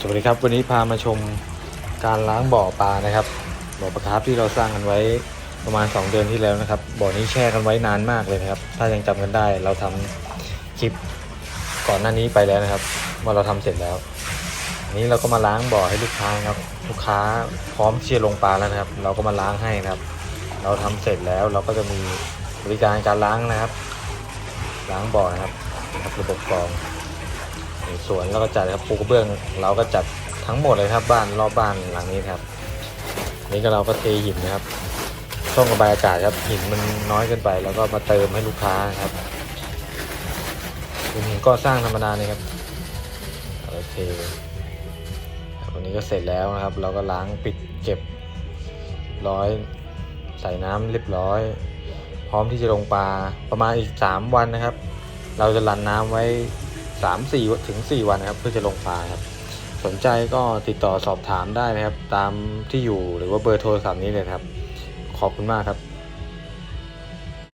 สวัสดีครับวันนี้พามาชมการล้างบ่อปลานะครับบ่อปลาคาร์ฟที่เราสร้างกันไว้ประมาณ 2 เดือนที่แล้วนะครับบ่อนี้แช่กันไว้นานมากเลยนะครับ ถ้ายังจำกันได้เราทำคลิปก่อนหน้านี้ไปแล้วนะครับว่าเราทำเสร็จแล้วอันนี้เราก็มาล้างบ่อให้ลูกค้าครับลูกค้าพร้อมที่จะลงปลาแล้วนะครับ เราก็มาล้างให้นะครับ เราทำเสร็จแล้วเราก็จะมีบริการการล้างนะครับ ล้างบ่อครับนะครับระบบกรอง สวนเราก็จัดครับปูกระเบื้อง เราก็จัดทั้งหมดเลยครับ บ้านรอบบ้านหลังนี้ครับ นี่ก็เราก็เทหินนะครับช่องระบายอากาศครับหินมันน้อยเกินไป แล้วก็มาเติมให้ลูกค้าครับเป็นหินก็สร้างธรรมดาเนี่ยครับโอเคครับวันนี้ก็เสร็จแล้วนะครับ เราก็ล้างปิดเก็บร้อยใส่น้ำเรียบร้อย พร้อมที่จะลงปลาประมาณอีก 3 วันนะครับ เราจะรันน้ำไว้ สามสี่ถึงสี่วันนะครับเพื่อจะลงปลาครับ สนใจก็ติดต่อสอบถามได้นะครับ ตามที่อยู่หรือว่าเบอร์โทรศัพท์นี้เลยครับ ขอบคุณมากครับ